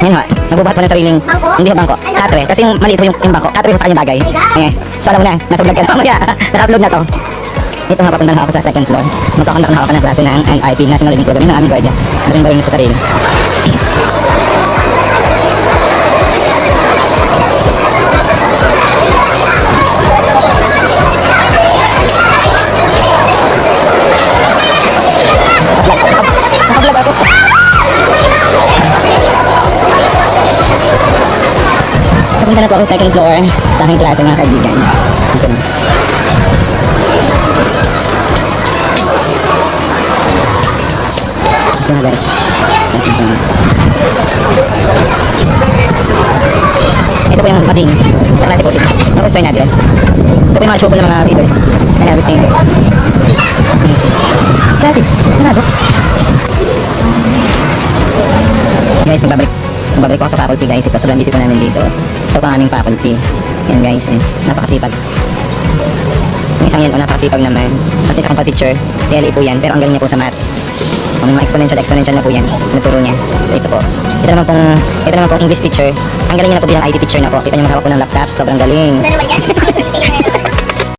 Ngayon nga, nagbubuhat po ng sariling, Bangko? hindi bangko, katre. Kasi yung maliit po yung, yung bangko, katre sa kanyang bagay. Eh, so alam mo na, nasa vlog ka na mamaya, naka-upload na to. Ito nga papunta na ako sa second floor. Magkakandak na ako ng klase ng NIP, National Living Program, yun ang aming guardia. Barin-barin na sa sarili. Papunta na po ako sa second floor sa aking klase mga kaibigan. Ito na. Ito na guys. Ito po yung mabing. Kaklase po sila. Tapos yung address. Ito po yung mga chupo ng mga readers. And everything. Sa atin. Sarado. Guys, nagbabalik. Nagbabalik ako sa faculty guys. Ito sobrang busy po namin dito. Ito po ang aming faculty. Yan guys. Eh. Napakasipag. Yung isang yan, oh, napakasipag naman. Kasi sa teacher, TLE po yan, pero ang galing niya po sa math. May mga exponential, exponential na po yan. Naturo niya. So ito po. Ito naman pong, ito naman pong English teacher. Ang galing niya na po bilang IT teacher na po. Kita niyo makahawak po ng laptop. Sobrang galing. Ano naman yan?